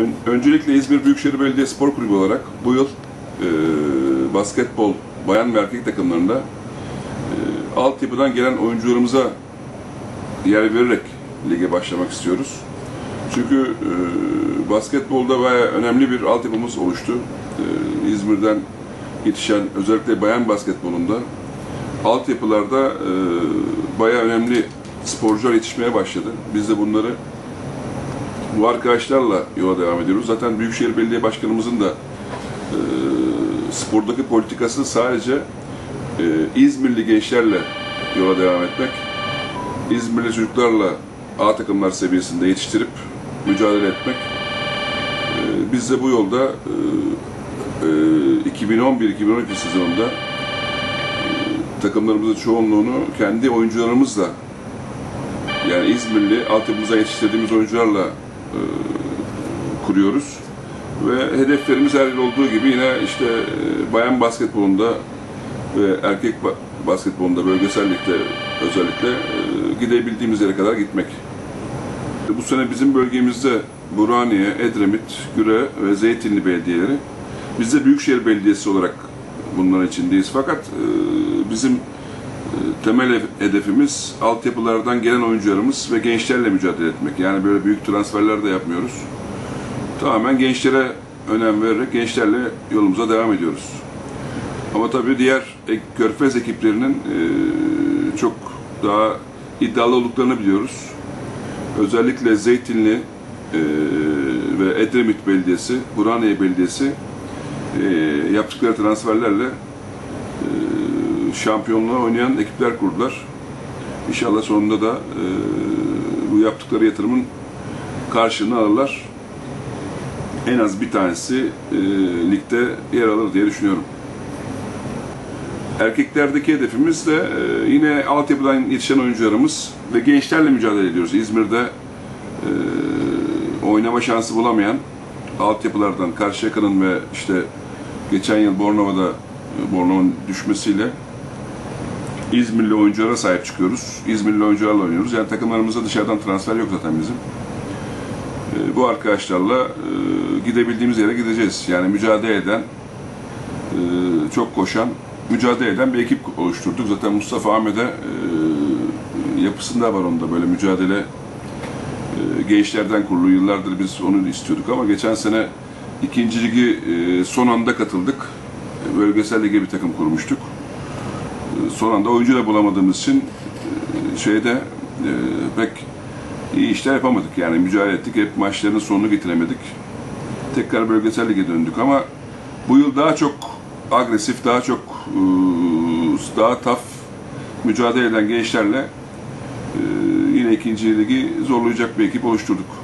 Ön- Öncelikle İzmir Büyükşehir Belediye Spor Kulübü olarak bu yıl e, basketbol bayan ve erkek takımlarında e, altyapıdan gelen oyuncularımıza yer vererek lige başlamak istiyoruz. Çünkü e, basketbolda bayağı önemli bir altyapımız oluştu. E, İzmir'den yetişen özellikle bayan basketbolunda altyapılarda e, bayağı önemli sporcular yetişmeye başladı. Biz de bunları bu arkadaşlarla yola devam ediyoruz. Zaten Büyükşehir Belediye Başkanımızın da e, spordaki politikası sadece e, İzmirli gençlerle yola devam etmek. İzmirli çocuklarla A takımlar seviyesinde yetiştirip mücadele etmek. E, biz de bu yolda e, e, 2011-2012 sezonunda e, takımlarımızın çoğunluğunu kendi oyuncularımızla yani İzmirli altyapımıza yetiştirdiğimiz oyuncularla e, kuruyoruz. Ve hedeflerimiz her yıl olduğu gibi yine işte e, bayan basketbolunda ve erkek ba- basketbolunda bölgesel özellikle e, gidebildiğimiz yere kadar gitmek. Bu sene bizim bölgemizde Burhaniye, Edremit, Güre ve Zeytinli belediyeleri. Biz de Büyükşehir Belediyesi olarak bunların içindeyiz. Fakat e, bizim e, temel hedefimiz altyapılardan gelen oyuncularımız ve gençlerle mücadele etmek. Yani böyle büyük transferler de yapmıyoruz. Tamamen gençlere önem vererek gençlerle yolumuza devam ediyoruz. Ama tabii diğer körfez ekiplerinin e, çok daha iddialı olduklarını biliyoruz. Özellikle Zeytinli e, ve Edremit Belediyesi, Burhaniye Belediyesi e, yaptıkları transferlerle şampiyonluğa oynayan ekipler kurdular. İnşallah sonunda da e, bu yaptıkları yatırımın karşılığını alırlar. En az bir tanesi e, ligde yer alır diye düşünüyorum. Erkeklerdeki hedefimiz de e, yine altyapıdan yetişen oyuncularımız ve gençlerle mücadele ediyoruz. İzmir'de e, oynama şansı bulamayan altyapılardan Karşıyaka'nın ve işte geçen yıl Bornova'da e, Bornova'nın düşmesiyle İzmirli oyunculara sahip çıkıyoruz. İzmirli oyuncularla oynuyoruz. Yani takımlarımızda dışarıdan transfer yok zaten bizim. E, bu arkadaşlarla e, gidebildiğimiz yere gideceğiz. Yani mücadele eden, e, çok koşan, mücadele eden bir ekip oluşturduk. Zaten Mustafa Ahmet'e e, yapısında var onda böyle mücadele gençlerden kurulu. Yıllardır biz onu istiyorduk ama geçen sene ikinci ligi son anda katıldık. Bölgesel lige bir takım kurmuştuk. Son anda oyuncu da bulamadığımız için e, şeyde e, pek iyi işler yapamadık. Yani mücadele ettik. Hep maçların sonunu getiremedik. Tekrar bölgesel lige döndük ama bu yıl daha çok agresif, daha çok e, daha taf mücadele eden gençlerle yine ikinci ligi zorlayacak bir ekip oluşturduk.